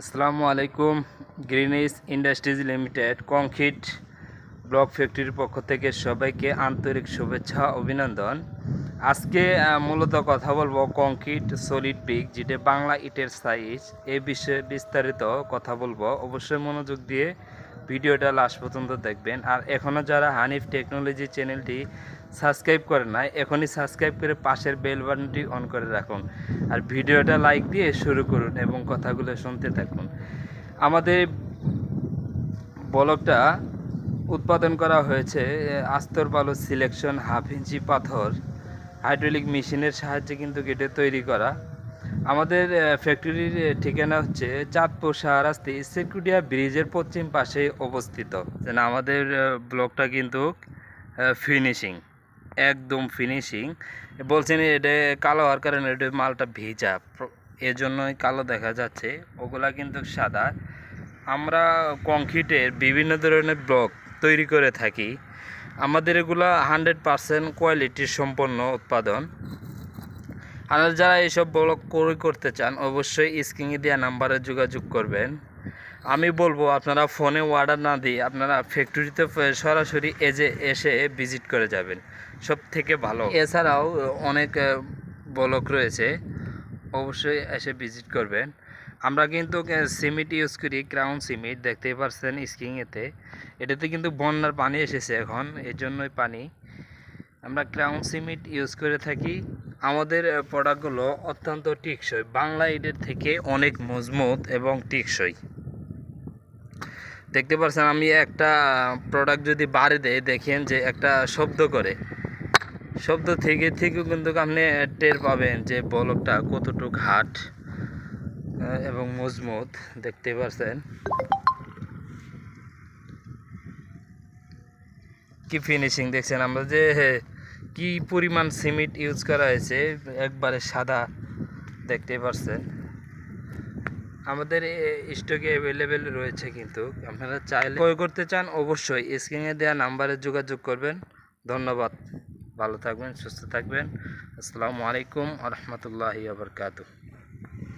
আসসালামু আলাইকুম, Greenis industries limited, concrete block ফ্যাক্টরির পক্ষ থেকে সবাইকে আন্তরিক শুভেচ্ছা, অভিনন্দন। আজকে মূলত কথা বলব কংক্রিট সলিড পিক, যেটা বাংলা ইটের সাইজ এ বিষয়ে বিস্তারিত কথা বলব। অবশ্যই মনোযোগ দিয়ে ভিডিওটা লাস্ট পর্যন্ত দেখবেন। আর এখনও যারা হানিফ টেকনোলজি চ্যানেলটি সাবস্ক্রাইব করে নাই, এখনই সাবস্ক্রাইব করে পাশের বেল বাটনটি অন করে রাখুন। আর ভিডিওটা লাইক দিয়ে শুরু করুন এবং কথাগুলো শুনতে থাকুন। আমাদের ব্লগটা উৎপাদন করা হয়েছে আস্তর বালু সিলেকশন হাফ ইঞ্চি পাথর হাইড্রোলিক মেশিনের সাহায্যে কিন্তু গেটে তৈরি করা। আমাদের ফ্যাক্টরির ঠিকানা হচ্ছে চাঁদপুর শাহরাস্তি সেকুডিয়া ব্রিজের পশ্চিম পাশে অবস্থিত। যেন আমাদের ব্লকটা কিন্তু ফিনিশিং একদম ফিনিশিং বলছেন এটা কালো হওয়ার কারণে এটা মালটা ভেজা। এজন্যই কালো দেখা যাচ্ছে। ওগুলা কিন্তু সাদা। আমরা কংক্রিটের বিভিন্ন ধরনের ব্লক তৈরি করে থাকি। আমাদের এগুলো হান্ড্রেড পারসেন্ট কোয়ালিটির সম্পন্ন উৎপাদন। আর যারা এইসব ব্লক ক্রয় করতে চান, অবশ্যই স্ক্রিনে দেওয়া নাম্বারে যোগাযোগ করবেন। আমি বলব, আপনারা ফোনে অর্ডার না দিয়ে আপনারা ফ্যাক্টরিতে সরাসরি এজে এসে ভিজিট করে যাবেন। সব থেকে ভালো। এছাড়াও অনেক ব্লক রয়েছে, অবশ্যই এসে ভিজিট করবেন। আমরা কিন্তু সিমেন্ট ইউজ করি ক্রাউন সিমেন্ট, দেখতেই পারছেন স্কিংয়েতে এটাতে কিন্তু বন্যার পানি এসেছে এখন এর জন্যই পানি। আমরা ক্রাউন সিমেন্ট ইউজ করে থাকি। আমাদের প্রোডাক্টগুলো অত্যন্ত টিকসই। বাংলা ইটের থেকে অনেক মজবুত এবং টিকসই। দেখতে পাচ্ছেন আমি একটা প্রোডাক্ট যদি বাড়ি দেয় দেখেন যে একটা শব্দ করে। শব্দ থেকে থেকেও কিন্তু আপনি টের পাবেন যে বলকটা কতটুক হাট এবং মজবুত। দেখতে পাচ্ছেন কি ফিনিশিং দেখছেন আমরা যে কি পরিমাণ সিমেন্ট ইউজ করা হয়েছে? একবারে সাদা, দেখতে পারছেন আমাদের স্টকে অ্যাভেলেবেল রয়েছে কিন্তু। আপনারা চাইলে ক্রয় করতে চান, অবশ্যই স্ক্রিনে দেওয়া নাম্বারে যোগাযোগ করবেন। ধন্যবাদ। ভালো থাকবেন, সুস্থ থাকবেন। আসসালামু আলাইকুম আ রহমতুল্লাহি আবরকাতু